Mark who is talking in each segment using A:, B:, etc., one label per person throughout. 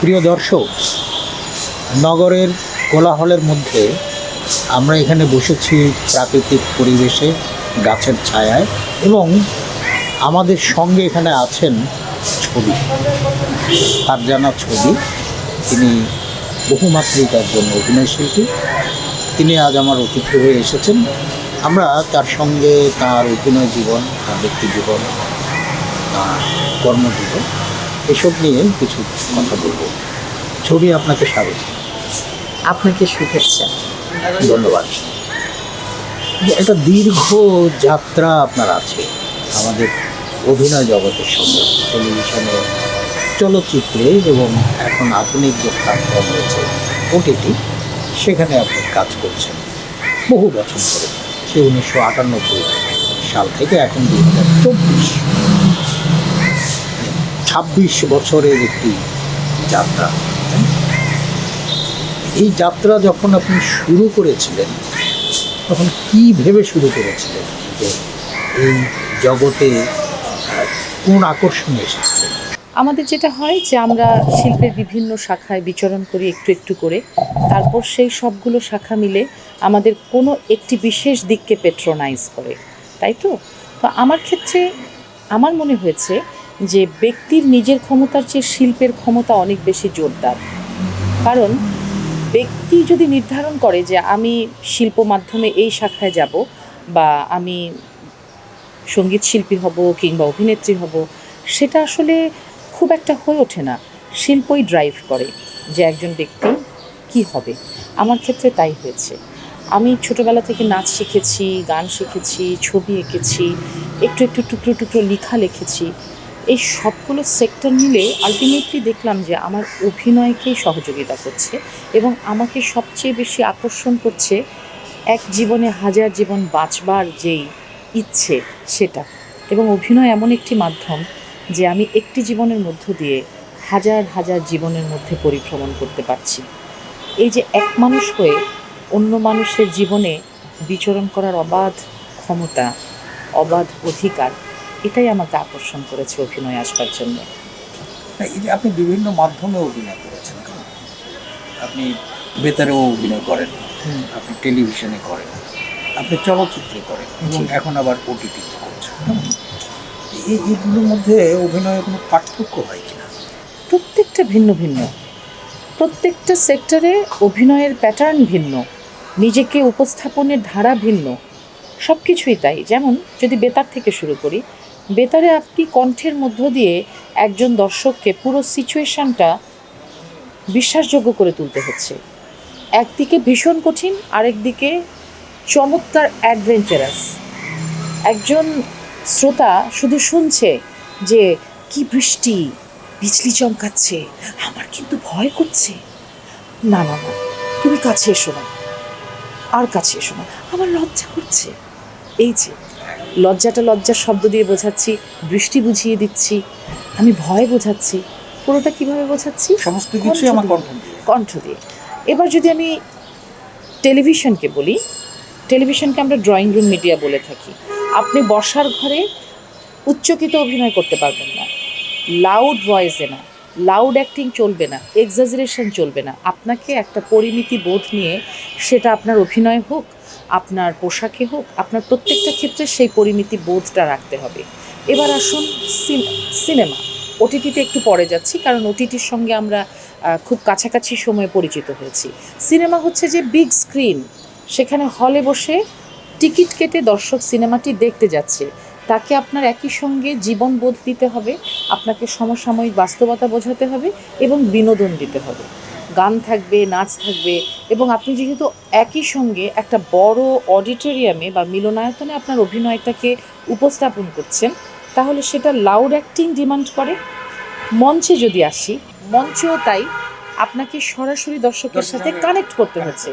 A: প্রিয় দর্শক, নগরের কোলাহলের মধ্যে আমরা এখানে বসেছি প্রাকৃতিক পরিবেশে, গাছের ছায়ায় এবং আমাদের সঙ্গে এখানে আছেন ছবি, ফারজানা ছবি। তিনি বহুমাত্রিক একজন অভিনয় শিল্পী। তিনি আজ আমার অতিথি হয়ে এসেছেন। আমরা তার সঙ্গে তার অভিনয় জীবন, তার ব্যক্তি জীবন, তার কর্মজীবন এসব নিয়ে কিছু কথা বলব। ছবি আপনাকে স্বাগত।
B: আপনাকে শুভেচ্ছা।
A: ধন্যবাদ। একটা দীর্ঘ যাত্রা আপনার আছে আমাদের অভিনয় জগতের সঙ্গে টেলিভিশনে চলচ্চিত্রে এবং এখন আধুনিক যে প্ল্যাটফর্ম রয়েছে ওটিটি সেখানে আপনি কাজ করছেন। বহু বছর ধরে সে উনিশশো আটানব্বই সাল থেকে এখন দু হাজার চব্বিশ। ছাব্বিশ বছরের একটি যাত্রা। এই যাত্রা যখন আপনি শুরু করেছিলেন, তখন কি ভেবে শুরু করেছিলেন যে এই জগতে কোন আকর্ষণে এসেছিলেন?
B: আমাদের যেটা হয় যে আমরা শিল্পের বিভিন্ন শাখায় বিচরণ করি একটু একটু করে। তারপর সেই সবগুলো শাখা মিলে আমাদের কোনো একটি বিশেষ দিককে পেট্রোনাইজ করে। তাই তো? তো আমার ক্ষেত্রে, আমার মনে হয়েছে যে ব্যক্তির নিজের ক্ষমতার চেয়ে শিল্পের ক্ষমতা অনেক বেশি জোরদার। কারণ ব্যক্তি যদি নির্ধারণ করে যে আমি শিল্প মাধ্যমে এই শাখায় যাব বা আমি সংগীত শিল্পী হব কিংবা অভিনেত্রী হব, সেটা আসলে খুব একটা হয়ে ওঠে না। শিল্পই ড্রাইভ করে যে একজন ব্যক্তি কি হবে। আমার ক্ষেত্রে তাই হয়েছে। আমি ছোটোবেলা থেকে নাচ শিখেছি, গান শিখেছি, ছবি এঁকেছি, একটু একটু টুকরো টুকরো লেখা লিখেছি। এই সবগুলো সেক্টর মিলে আলটিমেটলি দেখলাম যে আমার অভিনয়কেই সহযোগিতা করছে এবং আমাকে সবচেয়ে বেশি আকর্ষণ করছে এক জীবনে হাজার জীবন বাঁচবার যেই ইচ্ছে সেটা। এবং অভিনয় এমন একটি মাধ্যম যে আমি একটি জীবনের মধ্য দিয়ে হাজার হাজার জীবনের মধ্যে পরিভ্রমণ করতে পারছি। এই যে এক মানুষ হয়ে অন্য মানুষের জীবনে বিচরণ করার অবাধ ক্ষমতা, অবাধ অধিকার এটাই আমাকে আকর্ষণ করেছে অভিনয় আসবার জন্য।
A: আপনি বিভিন্ন মাধ্যমে অভিনয় করেছেন আপনি বেতারেও অভিনয় করেন আপনি টেলিভিশনে করেন আপনি চলচ্চিত্রে করেন এবং এখন আবার ওটিটিতে করছেন এই এইগুলোর মধ্যে অভিনয়ের কোনো পার্থক্য হয় কিনা?
B: প্রত্যেকটা ভিন্ন ভিন্ন। প্রত্যেকটা সেক্টরে অভিনয়ের প্যাটার্ন ভিন্ন নিজেকে উপস্থাপনের ধারা ভিন্ন সব কিছুই তাই। যেমন যদি বেতার থেকে শুরু করি বেতারে আপনি কণ্ঠের মধ্য দিয়ে একজন দর্শককে পুরো সিচুয়েশনটা বিশ্বাসযোগ্য করে তুলতে হচ্ছে। একদিকে ভীষণ কঠিন, আরেকদিকে চমৎকার অ্যাডভেঞ্চারাস একজন শ্রোতা শুধু শুনছে যে, কি বৃষ্টি, বিজলি চমকাচ্ছে, আমার কিন্তু ভয় করছে। না না না, তুমি কাছে এসো না। আর কাছে এসো না, আমার লজ্জা করছে। এই যে লজ্জাটা লজ্জার শব্দ দিয়ে বোঝাচ্ছি বৃষ্টি বুঝিয়ে দিচ্ছি আমি ভয় বোঝাচ্ছি পুরোটা কীভাবে বোঝাচ্ছি?
A: সমস্ত কিছুই আমার কণ্ঠ
B: কণ্ঠ দিয়ে। এবার যদি আমি টেলিভিশনকে বলি টেলিভিশনকে আমরা ড্রয়িং রুম মিডিয়া বলে থাকি। আপনি বসার ঘরে উচ্চকিত অভিনয় করতে পারবেন না। লাউড ভয়েসে না। লাউড অ্যাক্টিং চলবে না। এক্সাজারেশন চলবে না। আপনাকে একটা পরিমিতি বোধ নিয়ে সেটা আপনার অভিনয় হোক আপনার পোশাকে হোক, আপনার প্রত্যেকটা ক্ষেত্রে সেই পরিমিতি বোধটা রাখতে হবে। এবার আসুন সিনেমা। ওটিটিতে একটু পরে যাচ্ছি, কারণ ওটিটির সঙ্গে আমরা খুব কাছাকাছি সময়ে পরিচিত হয়েছি। সিনেমা হচ্ছে যে বিগ স্ক্রিন। সেখানে হলে বসে টিকিট কেটে দর্শক সিনেমাটি দেখতে যাচ্ছে। তাকে আপনার একই সঙ্গে জীবন বোধ দিতে হবে, আপনাকে সমসাময়িক বাস্তবতা বোঝাতে হবে এবং বিনোদন দিতে হবে। গান থাকবে নাচ থাকবে এবং আপনি যেহেতু একই সঙ্গে একটা বড় অডিটোরিয়ামে বা মিলনায়তনে আপনার অভিনয়টাকে উপস্থাপন করছেন তাহলে সেটা লাউড অ্যাক্টিং ডিমান্ড করে। মঞ্চে যদি আসি মঞ্চেও তাই আপনাকে সরাসরি দর্শকের সাথে কানেক্ট করতে হচ্ছে।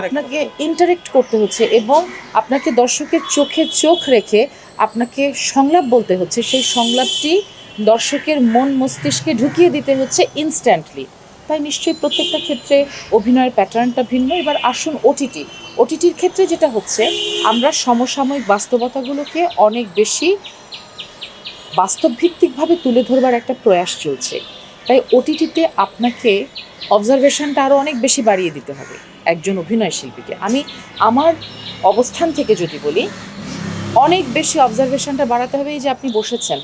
B: আপনাকে ইন্টারেক্ট করতে হচ্ছে এবং আপনাকে দর্শকের চোখে চোখ রেখে আপনাকে সংলাপ বলতে হচ্ছে। সেই সংলাপটি দর্শকের মন মস্তিষ্কে ঢুকিয়ে দিতে হচ্ছে ইনস্ট্যান্টলি তাই নিশ্চয়ই প্রত্যেকটা ক্ষেত্রে অভিনয়ের প্যাটার্নটা ভিন্ন। এবার আসুন ওটিটি ওটিটির ক্ষেত্রে যেটা হচ্ছে, আমরা সমসাময়িক বাস্তবতাগুলোকে অনেক বেশি বাস্তবভিত্তিকভাবে তুলে ধরবার একটা প্রয়াস চলছে। তাই ওটিটিতে আপনাকে অবজারভেশনটা আরও অনেক বেশি বাড়িয়ে দিতে হবে একজন অভিনয় শিল্পীকে। আমি আমার অবস্থান থেকে যদি বলি, অনেক বেশি অবজারভেশনটা বাড়াতে হবে এই যে আপনি বসেছেন।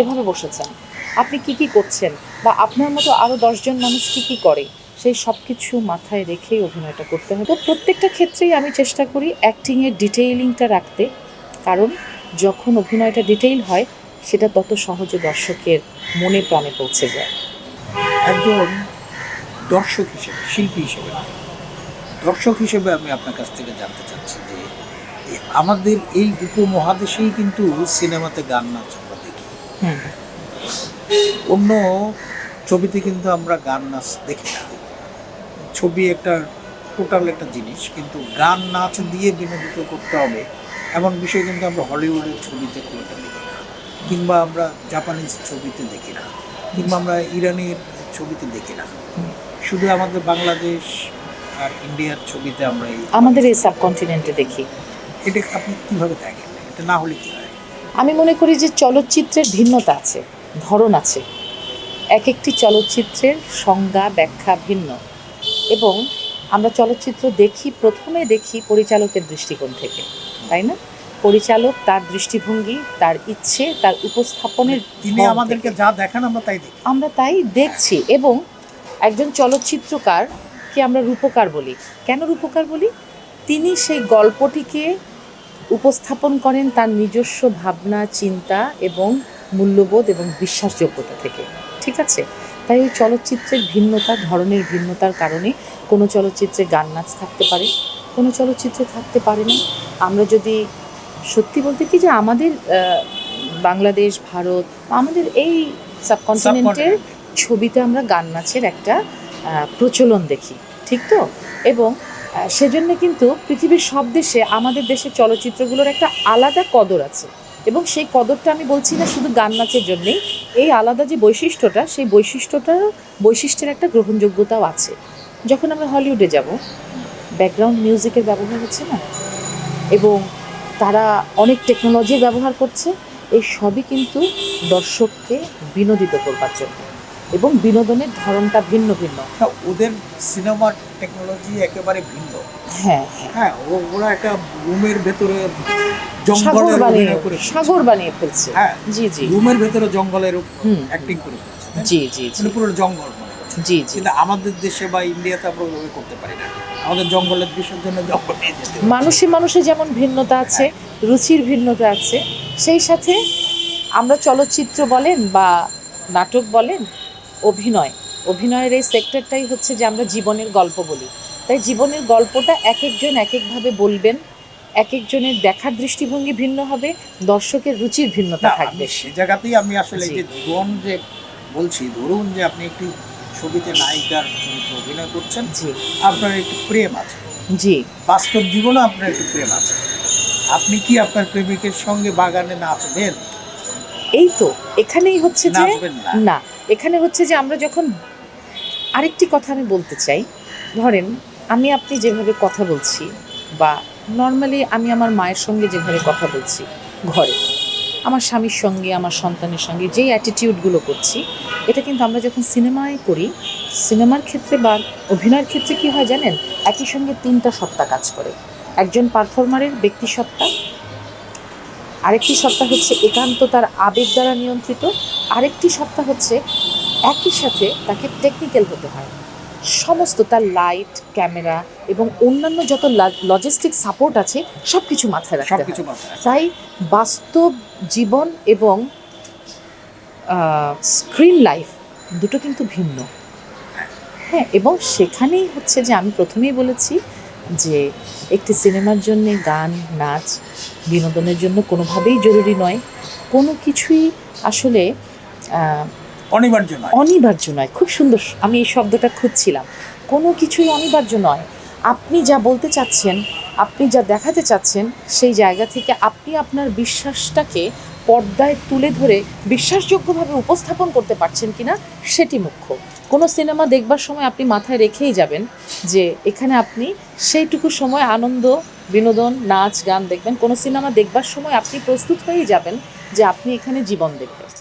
B: এভাবে বসেছেন। আপনি কি কি করছেন? বা আপনার মতো আরও দশজন মানুষ কি কি করে? সেই সব কিছু মাথায় রেখেই অভিনয়টা করতে হবে। তো প্রত্যেকটা ক্ষেত্রেই আমি চেষ্টা করি অ্যাক্টিংয়ের ডিটেইলিংটা রাখতে। কারণ যখন অভিনয়টা ডিটেইল হয় সেটা তত সহজে দর্শকের মনে প্রাণে পৌঁছে যায়।
A: একজন দর্শক হিসেবে শিল্পী হিসেবে দর্শক হিসেবে আমি আপনার কাছ থেকে জানতে চাচ্ছি যে আমাদের এই উপমহাদেশেই কিন্তু সিনেমাতে গান নাচ আমরা দেখি।
B: হুম।
A: অন্য ছবিতে কিন্তু আমরা গান নাচ দেখি না। ছবি একটা টোটাল একটা জিনিস কিন্তু গান নাচ দিয়ে বিনোদিত করতে হবে এমন বিষয় কিন্তু আমরা হলিউডের ছবিতে খুব একটা দেখি না কিংবা আমরা জাপানিজ ছবিতে দেখি না কিংবা আমরা ইরানের ছবিতে দেখি না। শুধু আমাদের বাংলাদেশ আর ইন্ডিয়ার ছবিতে আমরা এই
B: আমাদের এই সাবকন্টিনেন্টে দেখি।
A: এটা আপনি কীভাবে দেখেন? এটা না হলে কী হয়?
B: আমি মনে করি যে চলচ্চিত্রের ভিন্নতা আছে। ধরন আছে। এক একটি চলচ্চিত্রের সংজ্ঞা ব্যাখ্যা ভিন্ন এবং আমরা চলচ্চিত্র দেখি প্রথমে দেখি পরিচালকের দৃষ্টিকোণ থেকে তাই না? পরিচালক তার দৃষ্টিভঙ্গি তার ইচ্ছে তার উপস্থাপনের
A: তিনি আমাদেরকে যা দেখান আমরা তাই দেখি।
B: আমরা তাই দেখছি এবং একজন চলচ্চিত্রকার কে আমরা রূপকার বলি। কেন রূপকার বলি? তিনি সেই গল্পটিকে উপস্থাপন করেন তার নিজস্ব ভাবনা চিন্তা এবং মূল্যবোধ এবং বিশ্বাসযোগ্যতা থেকে ঠিক আছে? তাই ওই চলচ্চিত্রের ভিন্নতা ধরনের ভিন্নতার কারণে কোনো চলচ্চিত্রে গান নাচ থাকতে পারে কোনো চলচ্চিত্রে থাকতে পারে না। আমরা যদি সত্যি বলতে কি যে আমাদের বাংলাদেশ ভারত আমাদের এই সাবকন্টিনেন্টের ছবিতে আমরা গান নাচের একটা প্রচলন দেখি ঠিক তো? এবং সেজন্য কিন্তু পৃথিবীর সব দেশে আমাদের দেশের চলচ্চিত্রগুলোর একটা আলাদা কদর আছে। এবং সেই কদরটা আমি বলছি না শুধু গান নাচের জন্যেই, এই আলাদা যে বৈশিষ্ট্যটা, সেই বৈশিষ্ট্যটা, বৈশিষ্ট্যের একটা গ্রহণযোগ্যতাও আছে। যখন আমরা হলিউডে যাব, ব্যাকগ্রাউন্ড মিউজিকের ব্যবহার হচ্ছে না, এবং তারা অনেক টেকনোলজির ব্যবহার করছে, এই সবই কিন্তু দর্শককে বিনোদিত করবার জন্য। এবং বিনোদনের ধরনটা ভিন্ন ভিন্ন।
A: ওদের সিনেমার টেকনোলজি একেবারে ভিন্ন।
B: হ্যাঁ
A: হ্যাঁ ওরা একটা রুমের ভেতরে জঙ্গলের
B: বানিয়ে
A: করে
B: সাগর বানিয়ে ফেলছে।
A: হ্যাঁ
B: জি জি।
A: রুমের ভেতরে জঙ্গলের অ্যাক্টিং করে?
B: জি জি জি।
A: মানে পুরো জঙ্গল
B: জি জি।
A: কিন্তু আমাদের দেশে বা ইন্ডিয়াতে আমরা ওইভাবে করতে পারি না। আমাদের জঙ্গলের দৃশ্যের জন্য জঙ্গল
B: মানুষে মানুষে যেমন ভিন্নতা আছে রুচির ভিন্নতা আছে সেই সাথে আমরা চলচ্চিত্র বলেন বা নাটক বলেন অভিনয়। অভিনয়ের এই সেক্টরটাই হচ্ছে যে আমরা জীবনের গল্প বলি। তাই জীবনের গল্পটা এক একজন এক একভাবে বলবেন এক একজনের দেখার দৃষ্টিভঙ্গি ভিন্ন হবে দর্শকের রুচির ভিন্নতা থাকবে।
A: সে জায়গাতেই আমি আসলে যে ধরুন যে বলছি ধরুন যে আপনি একটি ছবিতে নায়িকার চরিত্রে অভিনয় করছেন
B: জি।
A: আপনার একটি প্রেম আছে।
B: জি।
A: বাস্তব জীবনে আপনার একটি প্রেম আছে। আপনি কি আপনার প্রেমিকের সঙ্গে বাগানে নাচবেন?
B: এই তো এখানেই হচ্ছে যে
A: না
B: এখানে হচ্ছে যে আমরা যখন আরেকটি কথা আমি বলতে চাই, ধরেন আমি আপনি যেভাবে কথা বলছি বা নর্মালি আমি আমার মায়ের সঙ্গে যেভাবে কথা বলছি ঘরে, আমার স্বামীর সঙ্গে, আমার সন্তানের সঙ্গে যেই অ্যাটিটিউডগুলো করছি, এটা কিন্তু আমরা যখন সিনেমায় করি সিনেমার ক্ষেত্রে বা অভিনয়ের ক্ষেত্রে কি হয় জানেন? একই সঙ্গে তিনটা সত্তা কাজ করে। একজন পারফর্মারের ব্যক্তি সত্তা আরেকটি সত্তা হচ্ছে একান্ত তার আবেগ দ্বারা নিয়ন্ত্রিত। আরেকটি সত্তা হচ্ছে একই সাথে তাকে টেকনিক্যাল হতে হয়। সমস্ত তার লাইট ক্যামেরা এবং অন্যান্য যত লজিস্টিক সাপোর্ট আছে সব কিছু মাথায় রাখতে হয়। তাই বাস্তব জীবন এবং স্ক্রিন লাইফ দুটো কিন্তু ভিন্ন। হ্যাঁ এবং সেখানেই হচ্ছে যে আমি প্রথমেই বলেছি যে একটি সিনেমার জন্য গান নাচ বিনোদনের জন্য কোনোভাবেই জরুরি নয়। কোনো কিছুই আসলে
A: অনিবার্য নয়।
B: অনিবার্য নয়। খুব সুন্দর আমি এই শব্দটা খুঁজছিলাম। কোনো কিছুই অনিবার্য নয়। আপনি যা বলতে চাচ্ছেন আপনি যা দেখাতে চাচ্ছেন সেই জায়গা থেকে আপনি আপনার বিশ্বাসটাকে পর্দায় তুলে ধরে বিশ্বাসযোগ্যভাবে উপস্থাপন করতে পারছেন কিনা সেটি মুখ্য। কোনো সিনেমা দেখবার সময় আপনি মাথায় রেখেই যাবেন যে এখানে আপনি সেইটুকু সময় আনন্দ, বিনোদন, নাচ, গান দেখবেন। কোনো সিনেমা দেখবার সময় আপনি প্রস্তুত হয়েই যাবেন যে আপনি এখানে জীবন দেখবেন।